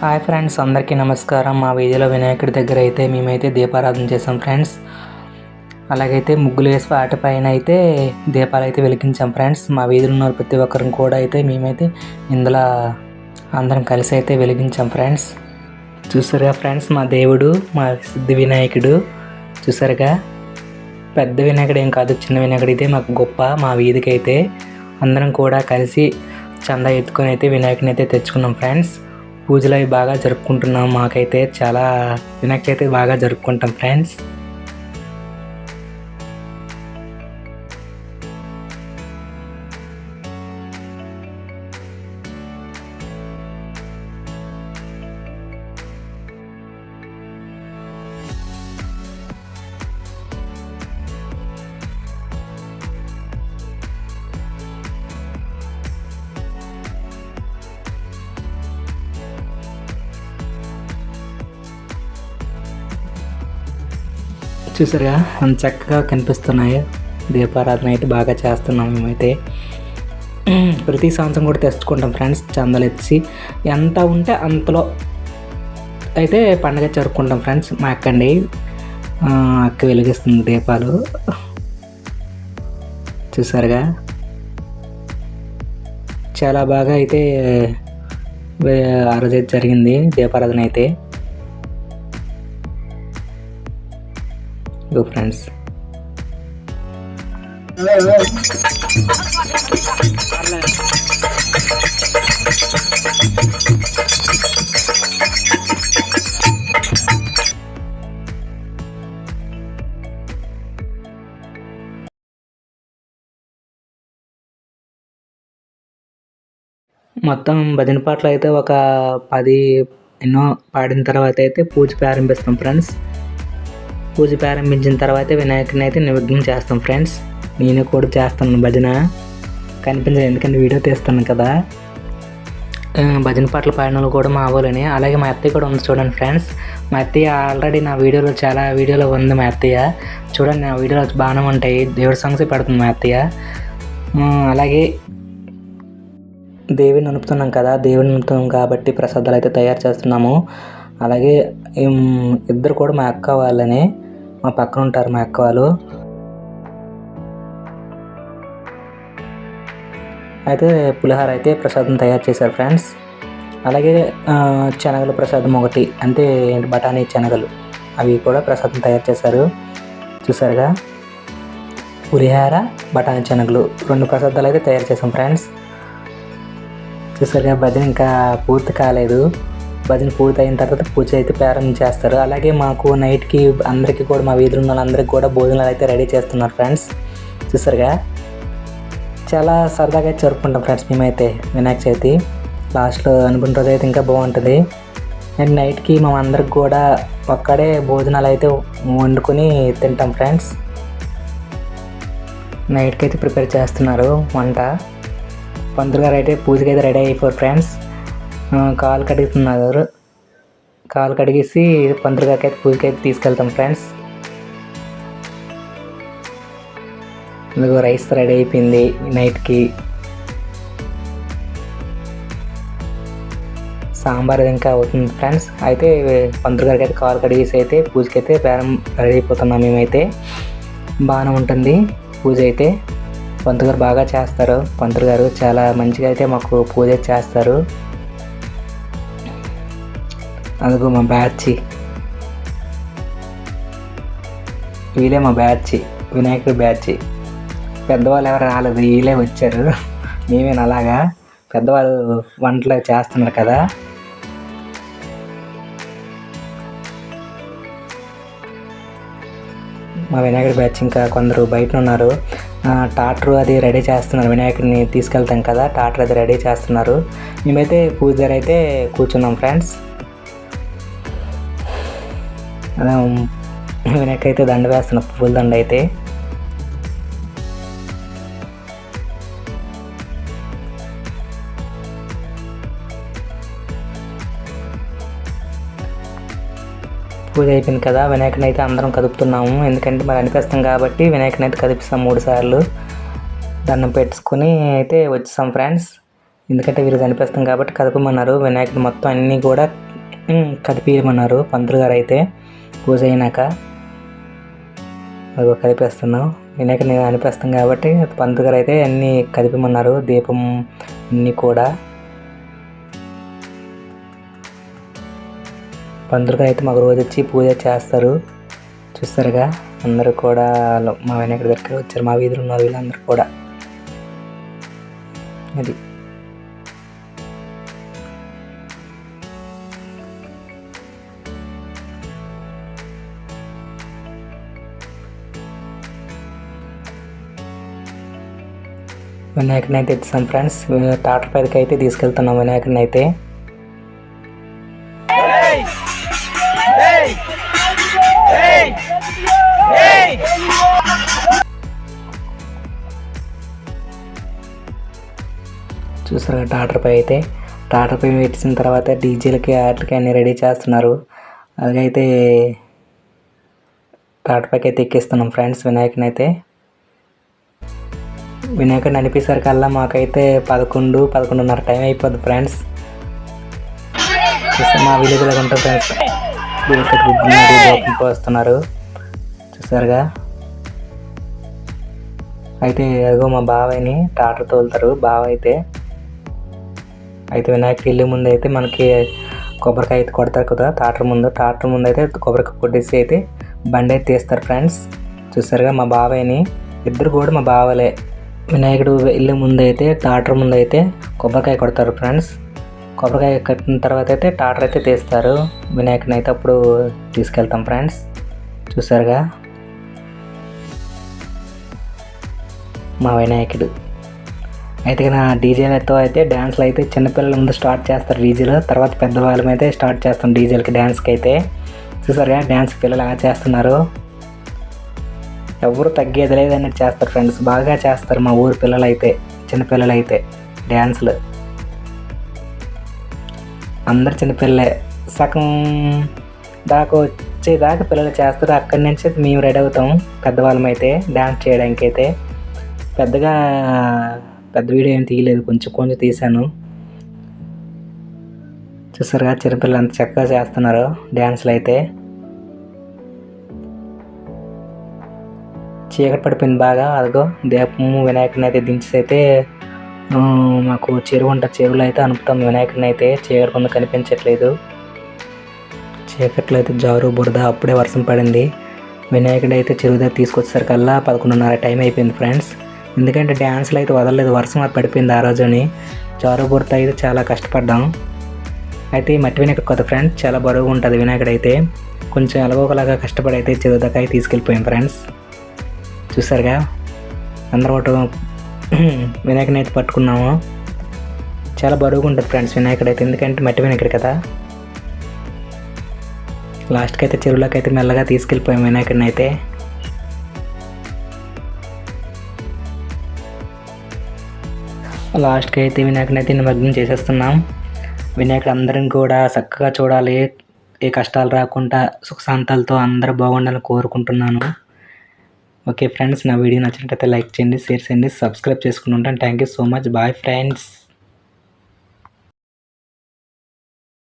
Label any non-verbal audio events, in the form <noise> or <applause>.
Hi friends అందరికీ నమస్కారం. మా వీధిలో వినాయకుడి దగ్గర అయితే మేమైతే దీపారాధన చేసాం ఫ్రెండ్స్. అలాగైతే ముగ్గులు వేసి వాటిపైన అయితే దీపాలు అయితే వెలిగించాం ఫ్రెండ్స్. మా వీధిలో ఉన్న ప్రతి ఒక్కరిని కూడా అయితే మేమైతే ఇందులో అందరం కలిసి అయితే వెలిగించాం ఫ్రెండ్స్. చూసారుగా ఫ్రెండ్స్ మా దేవుడు మా సిద్ధి వినాయకుడు. చూసారుగా? పెద్ద వినాయకుడు ఏం కాదు చిన్న వినాయకుడు అయితే మాకు గొప్ప మా వీధికి అయితే. అందరం కూడా కలిసి చందా ఎత్తుకొని అయితే వినాయకుని అయితే తెచ్చుకున్నాం ఫ్రెండ్స్. పూజలు అవి బాగా జరుపుకుంటున్నాం. మాకైతే చాలా వినాయక చవితి బాగా జరుపుకుంటాం ఫ్రెండ్స్. చూసారుగా? అంత చక్కగా కనిపిస్తున్నాయి. దీపారాధన అయితే బాగా చేస్తున్నాం మేమైతే. ప్రతి సంవత్సరం కూడా తెచ్చుకుంటాం ఫ్రెండ్స్ చందలు ఎత్తి ఎంత ఉంటే అంతలో అయితే పండగ జరుపుకుంటాం ఫ్రెండ్స్ మా అక్కండి. అండి అక్క వెలిగిస్తుంది దీపాలు. చూసారుగా? చాలా బాగా అయితే ఆ రోజు జరిగింది దీపారాధన అయితే. గో ఫ్రెండ్స్ మొత్తం భజన పాటలు అయితే ఒక పది ఎన్నో పాడిన తర్వాత అయితే పూజ ప్రారంభిస్తాం ఫ్రెండ్స్ పూజ ప్రారంభించిన తర్వాత వినాయకుడిని అయితే నిమగ్నం చేస్తాం ఫ్రెండ్స్. నేను కూడా చేస్తాను భజన. కనిపించదు ఎందుకంటే వీడియో తీస్తాను కదా. భజన పాటలు పాడినలు వాళ్ళు కూడా మా అవ్వాలని అలాగే మా అత్తయ్య కూడా ఉంది చూడండి ఫ్రెండ్స్. మా అత్తయ్య ఆల్రెడీ నా వీడియోలో చాలా వీడియోలో ఉంది మా అత్తయ్య. చూడండి నా వీడియోలో బాగానే ఉంటాయి. దేవుడి సాంగ్స్ పెడుతుంది మా అత్తయ్య. అలాగే దేవుని నడుపుతున్నాం కదా. దేవుని నలుపుతున్నాం కాబట్టి ప్రసాదాలు అయితే తయారు చేస్తున్నాము. అలాగే ఇద్దరు కూడా మా అక్క వాళ్ళనే మా పక్కన ఉంటారు మా అక్క వాళ్ళు. అయితే పులిహోర అయితే ప్రసాదం తయారు చేశారు ఫ్రెండ్స్. అలాగే శనగలు ప్రసాదం ఒకటి అంటే ఏంటి బఠానీ శనగలు అవి కూడా ప్రసాదం తయారు చేశారు. చూసారుగా? పులిహార బఠానీ శనగలు రెండు ప్రసాదాలు అయితే తయారు చేసాం ఫ్రెండ్స్. చూసారుగా? భజన ఇంకా పూర్తి కాలేదు. భజన పూర్తి అయిన తర్వాత పూజ అయితే ప్రారంభం చేస్తారు. అలాగే మాకు నైట్కి అందరికీ కూడా మా వీధిలో ఉన్న వాళ్ళందరికీ కూడా భోజనాలు అయితే రెడీ చేస్తున్నారు ఫ్రెండ్స్. చూసారుగా? చాలా సరదాగా జరుపుకుంటాం ఫ్రెండ్స్ మేమైతే వినాయక చవితి. లాస్ట్లో అనుకున్న రోజు అయితే ఇంకా బాగుంటుంది. అండ్ నైట్కి మేము అందరికి కూడా ఒక్కడే భోజనాలు అయితే వండుకొని తింటాం ఫ్రెండ్స్. నైట్కి అయితే ప్రిపేర్ చేస్తున్నారు వంట. పంతులు గారు అయితే పూజకి అయితే రెడీ అయిపోయారు ఫ్రెండ్స్. కాలు కడుగుతున్నారు కాలు కడిగేసి పంతులు గారికి అయితే పూజకి అయితే తీసుకెళ్తాం ఫ్రెండ్స్. ఇదిగో రైస్ రెడీ అయిపోయింది నైట్కి. సాంబార్ ఇంకా అవుతుంది ఫ్రెండ్స్. అయితే పంతులు గారికి అయితే కాలు కడిగేసి అయితే పూజకి అయితే ప్రారం రెడీ అయిపోతున్నాం మేమైతే. బాగానే ఉంటుంది పూజ అయితే. పంతులు గారు బాగా చేస్తారు. పంతులు గారు చాలా మంచిగా అయితే మాకు పూజ చేస్తారు. అదిగో మా బ్యాచ్. వీళ్ళే మా బ్యాచ్ వినాయకుడి బ్యాచ్. పెద్దవాళ్ళు ఎవరు రాలేదు వీళ్ళే వచ్చారు. మేమేనా అలాగా? పెద్దవాళ్ళు వంటలు చేస్తున్నారు కదా. మా వినాయకుడి బ్యాచ్ ఇంకా కొందరు బయట ఉన్నారు. ఆ, టాటర్ అది రెడీ చేస్తున్నారు. వినాయకుడిని తీసుకెళ్తాం కదా టాటర్ అది రెడీ చేస్తున్నారు. మేమైతే పూజ అయితే కూర్చున్నాం ఫ్రెండ్స్. వినాయకైతే దండ వేస్తున్న పువ్వుల దండ అయితే. పూజ అయిపోయింది కదా వినాయకుని అయితే అందరం కదుపుతున్నాము. ఎందుకంటే మరి అనిపిస్తాం కాబట్టి వినాయకుని అయితే కదిపిస్తాం మూడు సార్లు. దండం పెట్టుకుని అయితే వచ్చేసాం ఫ్రెండ్స్. ఎందుకంటే వీరు కనిపిస్తాం కాబట్టి కదపమన్నారు. వినాయకుడు మొత్తం అన్నీ కూడా ఉమ్, కదిపియమన్నారు పంతులు గారు అయితే. పూజ అయినాక అదిగో కదిపేస్తున్నాం వినాయక నేను అనిపిస్తాం కాబట్టి పంతులు గారు అయితే అన్నీ కదిపమన్నారు దీపం అన్నీ కూడా. పంతులు గారు అయితే మాకు రోజు వచ్చి పూజ చేస్తారు. చూస్తారుగా. అందరూ కూడా మా వినాయకుడి దగ్గరికి వచ్చారు. మా వీధిలో ఉన్న వీళ్ళందరూ కూడా. అది. వినాయకుడిని అయితే ఇస్తాం ఫ్రెండ్స్ టాటర్ పైకి అయితే తీసుకెళ్తున్నాం వినాయకుడిని అయితే చూసారు టాటర్ పై అయితే. టాటర్ పై పెట్టిన తర్వాత డీజేలకి వాటికి అన్నీ రెడీ చేస్తున్నారు. అలాగైతే టాటర్ పైకి అయితే ఎక్కిస్తున్నాం ఫ్రెండ్స్ వినాయకుని అయితే వినాయకుడిని అనిపించేసరికల్లా మాకైతే పదకొండు పదకొండున్నర టైం అయిపోద్ది ఫ్రెండ్స్ చూస్తే మా విలేజ్లో ఉంటాం ఫ్రెండ్స్ వస్తున్నారు. చూసారుగా? అయితే అదిగో మా బావయ్యని టాటర్ తోలుతారు. బావ అయితే అయితే వినాయక వెళ్ళే ముందు అయితే మనకి కొబ్బరికాయ అయితే కొడతారు కదా టాటర్ ముందు. టాటర్ ముందు అయితే కొబ్బరికాయ కొట్టేసి అయితే బండి అయితే తీస్తారు ఫ్రెండ్స్ చూసారుగా? మా బాబాయ్ని ఇద్దరు కూడా మా బావలే. వినాయకుడు వెళ్ళే ముందు అయితే టాటర్ ముందు అయితే కొబ్బరికాయ కొడతారు ఫ్రెండ్స్. కొబ్బరికాయ కట్టిన తర్వాత అయితే టాటర్ అయితే తీస్తారు. వినాయకుని అయితే అప్పుడు తీసుకెళ్తాం ఫ్రెండ్స్. చూసారుగా? మా వినాయకుడు. అయితే నా డీజేలతో అయితే డ్యాన్స్లు అయితే చిన్నపిల్లల ముందు స్టార్ట్ చేస్తారు డీజేలు. తర్వాత పెద్దవాళ్ళమైతే స్టార్ట్ చేస్తాం డీజేలకి డ్యాన్స్కి అయితే. చూసారుగా? డ్యాన్స్ పిల్లలు ఎలా చేస్తున్నారు? ఎవరు తగ్గేది లేదన్నట్టు చేస్తారు ఫ్రెండ్స్. బాగా చేస్తారు మా ఊరు పిల్లలు అయితే చిన్నపిల్లలు అయితే డ్యాన్స్లు. అందరు చిన్నపిల్లలే సగం దాకా వచ్చేదాకా పిల్లలు చేస్తారు. అక్కడి నుంచి మేము రెడీ అవుతాం. పెద్దవాళ్ళం అయితే డ్యాన్స్ చేయడానికి అయితే పెద్దగా పెద్ద వీడియో ఏం తీయలేదు. కొంచెం కొంచెం తీశాను. చూసారుగా చిన్నపిల్లలు అంత చక్కగా చేస్తున్నారు డ్యాన్స్లు అయితే చీకటి పడిపోయింది బాగా. అదిగో దీపము వినాయకుని అయితే దించేసి అయితే మాకు చెరువు ఉంటుంది చెరువులో అయితే అనుపుతాం వినాయకుడిని అయితే చీకటి కొంత కనిపించట్లేదు. చీకట్లో అయితే జారు బురద అప్పుడే వర్షం పడింది. వినాయకుడు అయితే చెరువు దగ్గర తీసుకొచ్చేసరికల్లా పదకొండున్నర టైం అయిపోయింది ఫ్రెండ్స్. ఎందుకంటే డ్యాన్స్లు అయితే వదలలేదు వర్షం అది పడిపోయింది ఆ రోజుని. జారు బురద అయితే చాలా కష్టపడ్డాం. అయితే ఈ మట్టి వినాయకుడు కొత్త ఫ్రెండ్స్ చాలా బరువుగా ఉంటుంది వినాయకుడు అయితే. కొంచెం ఎలాగోకలాగా కష్టపడి అయితే చెరువు దగ్గర తీసుకెళ్ళిపోయాం ఫ్రెండ్స్. చూసారుగా అందరూ ఒకటి <clears throat> వినాయకుని అయితే పట్టుకున్నాము. చాలా బరువుగా ఉంటుంది ఫ్రెండ్స్ వినాయకుడు అయితే. ఎందుకంటే మట్టి వినాయకుడు కదా? లాస్ట్కి అయితే చెరువులోకి అయితే మెల్లగా తీసుకెళ్ళిపోయాం వినాయకుడిని అయితే. లాస్ట్కి అయితే వినాయకుని అయితే నిమగ్నం చేసేస్తున్నాం. వినాయకుడు అందరిని కూడా చక్కగా చూడాలి. ఏ కష్టాలు రాకుండా సుఖశాంతాలతో అందరూ బాగుండాలని కోరుకుంటున్నాను. ఓకే ఫ్రెండ్స్ నా వీడియో నచ్చినట్టయితే లైక్ చేయండి షేర్ చేయండి సబ్స్క్రైబ్ చేసుకుని ఉంటాను. Thank you so much bye friends